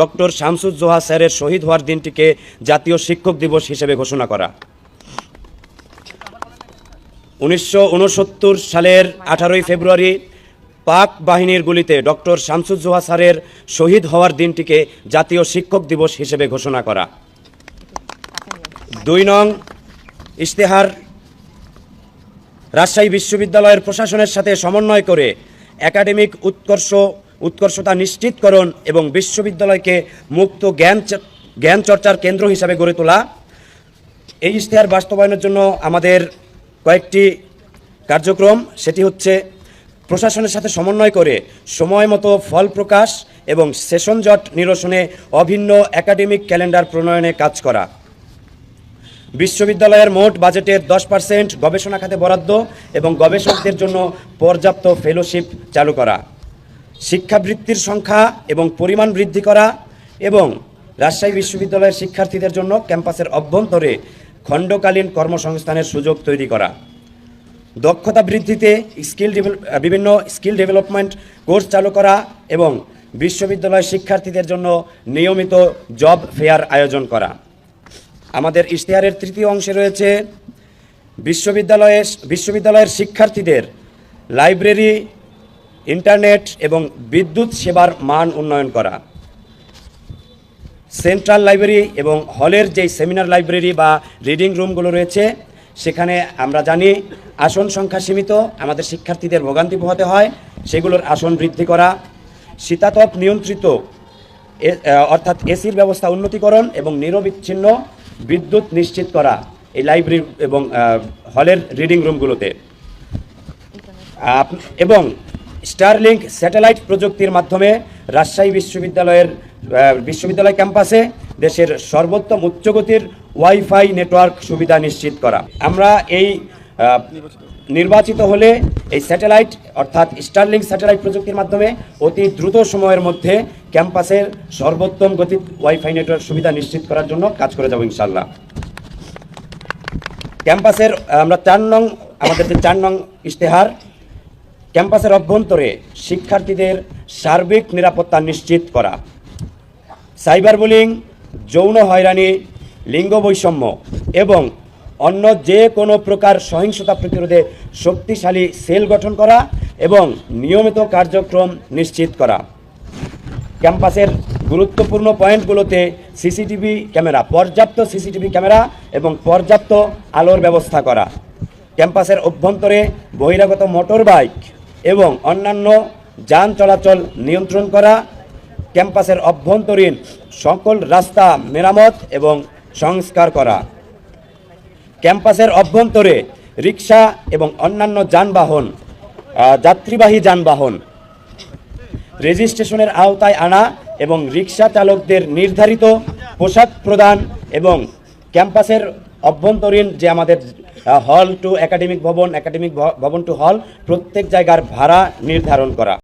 Doctor Shamsuzzoha স্যারের শহীদ হওয়ার দিনটিকে জাতীয় শিক্ষক দিবস হিসেবে ঘোষণা করা। উনিশশো উনসত্তর সালের আঠারোই ফেব্রুয়ারি পাক বাহিনীর গুলিতে ডক্টর শামসুজ্জোহা স্যারের শহীদ হওয়ার দিনটিকে জাতীয় শিক্ষক দিবস হিসেবে ঘোষণা করা। দুই নং ইশতেহার, রাজশাহী বিশ্ববিদ্যালয়ের প্রশাসনের সাথে সমন্বয় করে একাডেমিক উৎকর্ষ উৎকর্ষতা নিশ্চিতকরণ এবং বিশ্ববিদ্যালয়কে মুক্ত জ্ঞান জ্ঞান চর্চার কেন্দ্র হিসাবে গড়ে তোলা। এই ইশতেহার বাস্তবায়নের জন্য আমাদের কয়েকটি কার্যক্রম, সেটি হচ্ছে প্রশাসনের সাথে সমন্বয় করে সময় মতো ফল প্রকাশ এবং সেশন জট নিরসনে অভিন্ন একাডেমিক ক্যালেন্ডার প্রণয়নে কাজ করা। বিশ্ববিদ্যালয়ের মোট বাজেটের দশ পার্সেন্ট গবেষণা খাতে বরাদ্দ এবং গবেষকদের জন্য পর্যাপ্ত ফেলোশিপ চালু করা। শিক্ষাবৃত্তির সংখ্যা এবং পরিমাণ বৃদ্ধি করা এবং রাজশাহী বিশ্ববিদ্যালয়ের শিক্ষার্থীদের জন্য ক্যাম্পাসের অভ্যন্তরে খণ্ডকালীন কর্মসংস্থানের সুযোগ তৈরি করা। দক্ষতা বৃদ্ধিতে স্কিল বিভিন্ন স্কিল ডেভেলপমেন্ট কোর্স চালু করা এবং বিশ্ববিদ্যালয় শিক্ষার্থীদের জন্য নিয়মিত জব ফেয়ার আয়োজন করা। আমাদের ইশতেহারের তৃতীয় অংশে রয়েছে বিশ্ববিদ্যালয়ে বিশ্ববিদ্যালয়ের শিক্ষার্থীদের লাইব্রেরি ইন্টারনেট এবং বিদ্যুৎ সেবার মান উন্নয়ন করা। সেন্ট্রাল লাইব্রেরি এবং হলের যে সেমিনার লাইব্রেরি বা রিডিং রুমগুলো রয়েছে, সেখানে আমরা জানি আসন সংখ্যা সীমিত, আমাদের শিক্ষার্থীদের ভোগান্তি পোহাতে হয়, সেগুলোর আসন বৃদ্ধি করা, শীতাতপ নিয়ন্ত্রিত অর্থাৎ এসির ব্যবস্থা উন্নতিকরণ এবং নিরবিচ্ছিন্ন বিদ্যুৎ নিশ্চিত করা এই লাইব্রেরি এবং হলের রিডিং রুমগুলোতে। এবং স্টারলিংক স্যাটেলাইট প্রযুক্তির মাধ্যমে রাজশাহী বিশ্ববিদ্যালয়ের বিশ্ববিদ্যালয় ক্যাম্পাসে দেশের সর্বোত্তম উচ্চগতির ওয়াইফাই নেটওয়ার্ক সুবিধা নিশ্চিত করা। আমরা এই নির্বাচিত হলে এই স্যাটেলাইট অর্থাৎ স্টারলিংক স্যাটেলাইট প্রযুক্তির মাধ্যমে অতি দ্রুত সময়ের মধ্যে ক্যাম্পাসের সর্বোত্তম গতি ওয়াইফাই নেটওয়ার্ক সুবিধা নিশ্চিত করার জন্য কাজ করে যাব ইনশাল্লাহ ক্যাম্পাসের, আমরা চার নং, আমাদের যে চার নং ইশতেহার ক্যাম্পাসের অভ্যন্তরে শিক্ষার্থীদের সার্বিক নিরাপত্তা নিশ্চিত করা। সাইবার বুলিং, যৌন হয়রানি, লিঙ্গ বৈষম্য এবং অন্য যে কোনো প্রকার সহিংসতা প্রতিরোধে শক্তিশালী সেল গঠন করা এবং নিয়মিত কার্যক্রম নিশ্চিত করা। ক্যাম্পাসের গুরুত্বপূর্ণ পয়েন্টগুলোতে সিসিটিভি ক্যামেরা, পর্যাপ্ত সিসিটিভি ক্যামেরা এবং পর্যাপ্ত আলোর ব্যবস্থা করা। ক্যাম্পাসের অভ্যন্তরে বহিরাগত মোটর বাইক এবং অন্যান্য যান চলাচল নিয়ন্ত্রণ করা, ক্যাম্পাসের অভ্যন্তরীণ সকল রাস্তা মেরামত এবং সংস্কার করা। ক্যাম্পাসের অভ্যন্তরে রিক্সা এবং অন্যান্য যানবাহন যাত্রীবাহী যানবাহন রেজিস্ট্রেশনের আওতায় আনা এবং রিক্সা চালকদের নির্ধারিত পোশাক প্রদান এবং ক্যাম্পাসের অভ্যন্তরীণ যে আমাদের হল টু একাডেমিক ভবন একাডেমিক ভবন টু হল প্রত্যেক জায়গার ভাড়া নির্ধারণ করা।